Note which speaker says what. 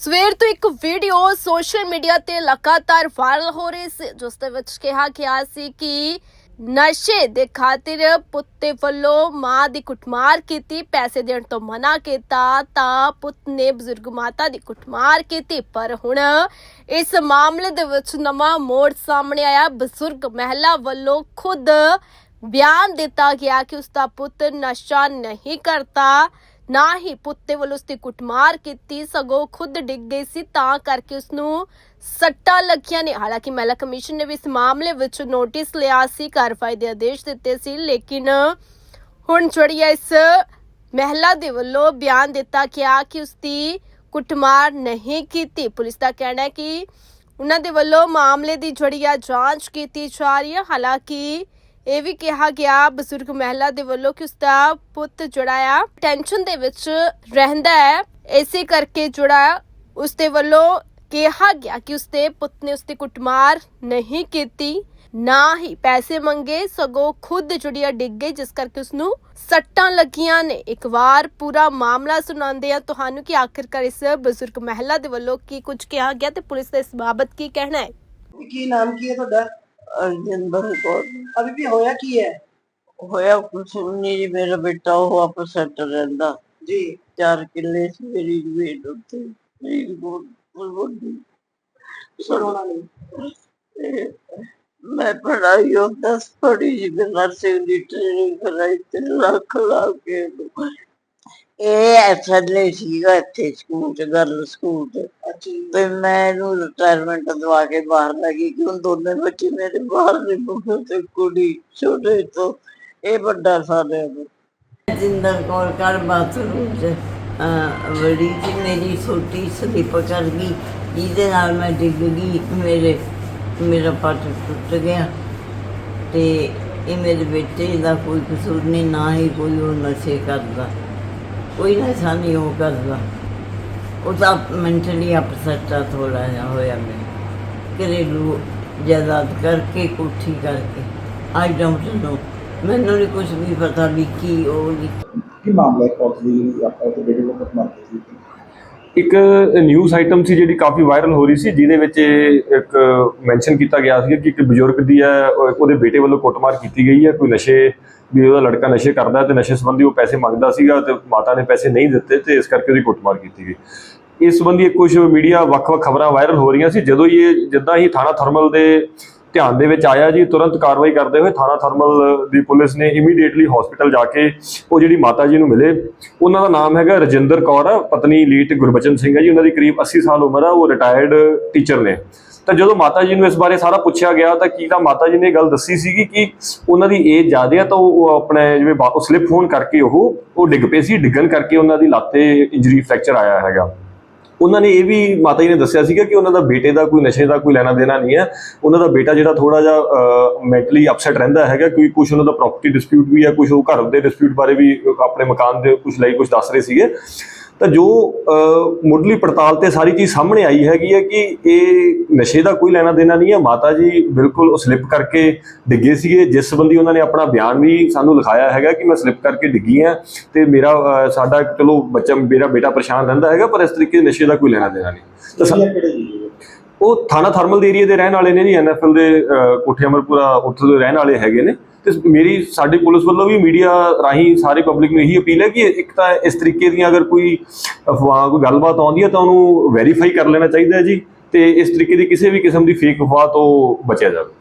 Speaker 1: ਸਵੇਰ ਤੋਂ ਇੱਕ ਵੀਡੀਓ ਸੋਸ਼ਲ ਮੀਡੀਆ ਤੇ ਲਗਾਤਾਰ ਵਾਇਰਲ ਹੋ ਰਹੀ ਸੀ, ਜਿਸ ਦੇ ਵਿੱਚ ਕਿਹਾ ਗਿਆ ਸੀ ਕਿ ਨਸ਼ੇ ਦੇ ਖਾਤਰ ਪੁੱਤ ਵੱਲੋਂ ਮਾਂ ਦੀ ਕੁੱਟਮਾਰ ਕੀਤੀ, ਪੈਸੇ ਦੇਣ ਤੋਂ ਮਨਾ ਕੀਤਾ ਤਾਂ ਪੁੱਤ ਨੇ ਬਜ਼ੁਰਗ ਮਾਤਾ ਦੀ ਕੁੱਟਮਾਰ ਕੀਤੀ। ਪਰ ਹੁਣ ਇਸ ਮਾਮਲੇ ਦੇ ਵਿੱਚ ਨਵਾਂ ਮੋੜ ਸਾਹਮਣੇ ਆਇਆ। ਬਜ਼ੁਰਗ ਮਹਿਲਾ ਵੱਲੋਂ ਖੁਦ ਬਿਆਨ ਦਿੱਤਾ ਗਿਆ ਕਿ ਉਸ ਦਾ ਪੁੱਤ ਨਸ਼ਾ ਨਹੀਂ ਕਰਤਾ ਨਾ ਹੀ ਪੁੱਤੇ ਦੇ ਵੱਲੋਂ ਉਸ ਦੀ ਕੁੱਟਮਾਰ ਕੀਤੀ ਸਗੋਂ ਖੁਦ ਡਿੱਗ ਗਈ ਸੀ ਤਾਂ ਕਰਕੇ ਉਸ ਨੂੰ ਸੱਟਾਂ ਲੱਗੀਆਂ ਨੇ ਹਾਲਾਂਕਿ ਮਹਿਲਾ ਕਮਿਸ਼ਨ ਨੇ ਵੀ ਇਸ ਮਾਮਲੇ ਵਿੱਚ ਨੋਟਿਸ ਲਿਆ ਸੀ ਕਾਰਵਾਈ ਦੇ ਆਦੇਸ਼ ਦਿੱਤੇ ਸੀ ਲੇਕਿਨ ਹੁਣ ਜਿਹੜੀ ਇਸ ਮਹਿਲਾ ਦੇ ਵੱਲੋਂ ਬਿਆਨ ਦਿੱਤਾ ਗਿਆ ਕਿ ਉਸ ਦੀ ਕੁੱਟਮਾਰ ਨਹੀਂ ਕੀਤੀ ਪੁਲਿਸ ਦਾ ਕਹਿਣਾ ਹੈ ਕਿ ਉਹਨਾਂ ਦੇ ਵੱਲੋਂ ਮਾਮਲੇ ਦੀ ਜਿਹੜੀ ਆ ਜਾਂਚ ਕੀਤੀ ਜਾ ਰਹੀ ਹੈ ਹਾਲਾਂਕਿ ਇਹ ਵੀ ਕਿਹਾ ਗਿਆ ਬਜ਼ੁਰਗ ਮਹਿਲਾ ਦੇ ਵੱਲੋਂ ਕਿ ਉਸ ਦਾ ਪੁੱਤ ਜਿਹੜਾ ਆ ਟੈਨਸ਼ਨ ਦੇ ਵਿੱਚ ਰਹਿੰਦਾ ਹੈ। ਇਸੇ ਕਰਕੇ ਜਿਹੜਾ ਉਸ ਦੇ ਵੱਲੋਂ ਕਿਹਾ ਗਿਆ ਕਿ ਉਸ ਦੇ ਪੁੱਤ ਨੇ ਉਸ ਦੀ ਕੁੱਟਮਾਰ ਨਹੀਂ ਕੀਤੀ, ਨਾ ਹੀ ਪੈਸੇ ਮੰਗੇ, ਸਗੋਂ ਖੁਦ ਜਿਹੜੀ ਆ ਡਿੱਗ ਗਈ, ਜਿਸ ਕਰਕੇ ਉਸ ਨੂੰ ਸੱਟਾਂ ਲੱਗੀਆਂ ਨੇ। ਇੱਕ ਵਾਰ ਪੂਰਾ ਮਾਮਲਾ ਸੁਣਾਉਂਦੇ ਆ ਤੁਹਾਨੂੰ ਕਿ ਆਖਿਰਕਾਰ ਇਸ ਬਜ਼ੁਰਗ ਮਹਿਲਾ ਦੇ ਵੱਲੋਂ ਕੀ ਕੁਝ ਕਿਹਾ ਗਿਆ ਤੇ ਪੁਲਿਸ ਦਾ ਇਸ ਬਾਬਤ ਕੀ ਕਹਿਣਾ ਹੈ?
Speaker 2: ਕੀ ਨਾਮ ਕੀ ਹੈ ਤੁਹਾਡਾ?
Speaker 3: ਅਰਜਿੰਦਰ ਕੌਰ
Speaker 2: ਅਭੀ ਵੀ ਹੋਇਆ ਕੀ ਹੈ?
Speaker 3: ਹੋਇਆ ਕੁਛ ਨਹੀਂ ਜੀ ਮੇਰਾ ਬੇਟਾ ਉਹ ਆਪ ਸੈਟ ਰਹਿੰਦਾ।
Speaker 2: ਜੀ।
Speaker 3: ਚਾਰ ਕਿੱਲੇ ਸੀ ਮੇਰੀ ਜ਼ਮੀਨ ਉੱਤੇ। ਮੇਰੀ ਬਹੁਤ ਬਹੁਤ
Speaker 2: ਸੁਣਾਉਣਾ ਨਹੀਂ।
Speaker 3: ਮੈਂ ਪੜਾਈ ਉਹ ਦਸ ਪੜੀ ਜੀ ਨਰਸਿੰਗ ਦੀ ਟ੍ਰੇਨਿੰਗ ਕਰਾਈ ਤੇ ਲੱਖ ਲਾ ਕੇ ਇਹ ਐਸਐਲਏ ਸੀਗਾ ਇੱਥੇ ਸਕੂਲ ਚ ਗਰਲ ਸਕੂਲ ਚ। ਤੇ ਮੈਂ ਇਹਨੂੰ ਰਿਟਾਇਰਮੈਂਟ ਦਵਾ ਕੇ ਬਾਹਰ ਲੱਗੀ ਕਿ ਹੁਣ ਦੋਨੇ ਬੱਚੇ ਮੇਰੇ ਬਾਹਰ ਦੇ ਮੁੰਡੇ ਤੇ ਕੁੜੀ ਛੋਟੇ ਤੋਂ ਇਹ ਵੱਡਾ ਸਾਰਿਆਂ ਤੋਂ ਜਿੰਦਰ ਕੌਰ ਕਰ ਬਾਥਰੂਮ ਚ ਬੜੀ ਜੀ ਮੇਰੀ ਛੋਟੀ ਸਲਿੱਪ ਕਰ ਗਈ ਜਿਹਦੇ ਨਾਲ ਮੈਂ ਡਿੱਗ ਗਈ ਮੇਰੇ ਮੇਰਾ ਪੱਟ ਟੁੱਟ ਗਿਆ। ਤੇ ਇਹ ਮੇਰੇ ਬੇਟੇ ਦਾ ਕੋਈ ਕਸੂਰ ਨਹੀਂ ਨਾ ਹੀ ਕੋਈ ਉਹ ਨਸ਼ੇ ਕਰਦਾ। ਕੋਈ ਨਸ਼ਾ ਨਹੀਂ ਉਹ ਕਰਦਾ। ਉਹ ਤਾਂ ਮੈਂਟਲੀ ਅਪਸੈਟ ਆ ਥੋੜਾ ਜਿਹਾ ਹੋਇਆ ਮੈਂ। ਘਰੇਲੂ ਜਾਇਦਾਦ ਕਰਕੇ ਕੋਠੀ ਕਰਕੇ। ਆਈ ਡੋਂਟ ਨੋ ਮੈਨੂੰ ਨਹੀਂ ਕੁਝ ਵੀ ਪਤਾ ਵੀ ਕੀ ਉਹ ਨਹੀਂ
Speaker 4: ਕੀ ਮਾਮਲਾ ਹੈ ਦੀ ਆਪਾਂ ਤੇ ਬੇਟੇ ਨੂੰ ਕੁੱਟਮਾਰ ਕੀਤੀ ਸੀ
Speaker 5: ਇੱਕ ਨਿਊਜ਼ ਆਈਟਮ ਸੀ ਜਿਹੜੀ ਕਾਫੀ ਵਾਇਰਲ ਹੋ ਰਹੀ ਸੀ ਜਿਹਦੇ ਵਿੱਚ ਇੱਕ ਮੈਂਸ਼ਨ ਕੀਤਾ ਗਿਆ ਸੀ ਕਿ ਇੱਕ ਬਜ਼ੁਰਗ ਦੀ ਹੈ ਉਹ- ਉਹਦੇ ਬੇਟੇ ਵੱਲੋਂ ਕੁੱਟਮਾਰ ਕੀਤੀ ਗਈ ਹੈ। ਕੋਈ ਨਸ਼ੇ ਵੀ ਉਹਦਾ ਲੜਕਾ ਨਸ਼ੇ ਕਰਦਾ ਤੇ ਨਸ਼ੇ ਸੰਬੰਧੀ ਉਹ ਪੈਸੇ ਮੰਗਦਾ ਸੀਗਾ ਤੇ ਮਾਤਾ ਨੇ ਪੈਸੇ ਨਹੀਂ ਦਿੱਤੇ ਤੇ ਇਸ ਕਰਕੇ ਉਹਦੀ ਕੁੱਟਮਾਰ ਕੀਤੀ ਗਈ। ਇਸ ਸੰਬੰਧੀ ਕੁਝ ਮੀਡੀਆ ਵੱਖ-ਵੱਖ ਖਬਰਾਂ ਵਾਇਰਲ ਹੋ ਰਹੀਆਂ ਸੀ। ਜਦੋਂ ਹੀ ਇਹ ਜਿੱਦਾਂ ਹੀ ਥਾਣਾ ਥਰਮਲ ਦੇ ਧਿਆਨ ਦੇ ਵਿੱਚ ਆਇਆ ਜੀ ਤੁਰੰਤ ਕਾਰਵਾਈ ਕਰਦੇ ਹੋਏ ਥਾਣਾ ਥਰਮਲ ਦੀ ਪੁਲਿਸ ਨੇ ਇਮੀਡੀਏਟਲੀ ਹਸਪੀਟਲ ਜਾ ਕੇ ਉਹ ਜਿਹੜੀ ਮਾਤਾ ਜੀ ਨੂੰ ਮਿਲੇ। ਉਹਨਾਂ ਦਾ ਨਾਮ ਹੈਗਾ ਰਜਿੰਦਰ ਕੌਰ ਆ, ਪਤਨੀ ਲੀਟ ਗੁਰਬਚਨ ਸਿੰਘ ਹੈ ਜੀ। ਉਹਨਾਂ ਦੀ ਕਰੀਬ 80 ਸਾਲ ਉਮਰ ਆ ਉਹ ਰਿਟਾਇਰਡ ਟੀਚਰ ਨੇ। ਤਾਂ ਜਦੋਂ ਮਾਤਾ ਜੀ ਨੂੰ ਇਸ ਬਾਰੇ ਸਾਰਾ ਪੁੱਛਿਆ ਗਿਆ ਤਾਂ ਕੀ ਤਾਂ ਮਾਤਾ ਜੀ ਨੇ ਇਹ ਗੱਲ ਦੱਸੀ ਸੀਗੀ ਕਿ ਉਹਨਾਂ ਦੀ ਏਜ ਜ਼ਿਆਦਾ ਆ ਤਾਂ ਉਹ ਉਹ ਆਪਣੇ ਜਿਵੇਂ ਉਹ ਸਲਿੱਪ ਹੋਣ ਕਰਕੇ ਉਹ ਉਹ ਡਿੱਗ ਪਏ ਸੀ, ਡਿੱਗਣ ਕਰਕੇ ਉਹਨਾਂ ਦੀ ਲੱਤੇ ਇੰਜਰੀ ਫ੍ਰੈਕਚਰ ਆਇਆ ਹੈਗਾ। ਉਹਨਾਂ ਨੇ ਇਹ ਵੀ ਮਾਤਾ ਜੀ ਨੇ ਦੱਸਿਆ ਸੀਗਾ ਕਿ ਉਹਨਾਂ ਦਾ ਬੇਟੇ ਦਾ ਕੋਈ ਨਸ਼ੇ ਦਾ ਕੋਈ ਲੈਣਾ ਦੇਣਾ ਨਹੀਂ ਹੈ। ਉਹਨਾਂ ਦਾ ਬੇਟਾ ਜਿਹੜਾ ਥੋੜਾ ਜਿਹਾ ਮੈਂਟਲੀ ਅਪਸੈਟ ਰਹਿੰਦਾ ਹੈਗਾ ਕੋਈ ਕੁਝ ਉਹਨਾਂ ਦਾ ਪ੍ਰਾਪਰਟੀ ਡਿਸਪਿਊਟ ਵੀ ਹੈ ਕੁਝ ਉਹ ਘਰ ਦੇ ਡਿਸਪਿਊਟ ਬਾਰੇ ਵੀ ਆਪਣੇ ਮਕਾਨ ਦੇ ਕੁਝ ਲਈ ਕੁਝ ਦੱਸ ਰਹੇ ਸੀਗੇ। ਤਾਂ ਜੋ ਮੁੱਢਲੀ ਪੜਤਾਲ ਤੇ ਸਾਰੀ ਚੀਜ਼ ਸਾਹਮਣੇ ਆਈ ਹੈਗੀ ਹੈ ਕਿ ਇਹ ਨਸ਼ੇ ਦਾ ਕੋਈ ਲੈਣਾ ਦੇਣਾ ਨਹੀਂ ਹੈ। ਮਾਤਾ ਜੀ ਬਿਲਕੁਲ ਉਹ ਸਲਿੱਪ ਕਰਕੇ ਡਿੱਗੇ ਸੀਗੇ। ਜਿਸ ਸੰਬੰਧੀ ਉਹਨਾਂ ਨੇ ਆਪਣਾ ਬਿਆਨ ਵੀ ਸਾਨੂੰ ਲਿਖਾਇਆ ਹੈਗਾ ਕਿ ਮੈਂ ਸਲਿੱਪ ਕਰਕੇ ਡਿੱਗੀ ਹਾਂ ਤੇ ਮੇਰਾ ਸਾਡਾ ਚਲੋ ਬੱਚਾ ਮੇਰਾ ਬੇਟਾ ਪਰੇਸ਼ਾਨ ਰਹਿੰਦਾ ਹੈਗਾ ਪਰ ਇਸ ਤਰੀਕੇ ਨਸ਼ੇ ਦਾ ਕੋਈ ਲੈਣਾ ਦੇਣਾ ਨਹੀਂ। ਤਾਂ ਉਹ ਥਾਣਾ ਥਰਮਲ ਦੇ ਏਰੀਆ ਦੇ ਰਹਿਣ ਵਾਲੇ ਨੇ ਜੀ ਐਨਐਫਐਲ ਦੇ ਕੋਠੇ ਅਮਰਪੁਰਾ ਉੱਥੋਂ ਦੇ ਰਹਿਣ ਵਾਲੇ ਹੈਗੇ ਨੇ। ਤੇ ਮੇਰੀ, ਸਾਡੀ ਪੁਲਿਸ ਵੱਲੋਂ ਵੀ ਮੀਡੀਆ ਰਾਹੀਂ ਸਾਰੇ ਪਬਲਿਕ ਨੂੰ ਇਹੀ ਅਪੀਲ ਹੈ ਕਿ ਇੱਕ ਤਾਂ ਇਸ ਤਰੀਕੇ ਦੀਆਂ ਅਗਰ ਕੋਈ ਅਫਵਾਹ, ਕੋਈ ਗੱਲਬਾਤ ਆਉਂਦੀ ਹੈ ਤਾਂ ਉਹਨੂੰ ਵੈਰੀਫਾਈ ਕਰ ਲੈਣਾ ਚਾਹੀਦਾ ਹੈ ਜੀ ਤੇ ਇਸ ਤਰੀਕੇ ਦੀ ਕਿਸੇ ਵੀ ਕਿਸਮ ਦੀ ਫੇਕ ਅਫਵਾਹ ਤੋਂ ਬਚਿਆ ਜਾਵੇ।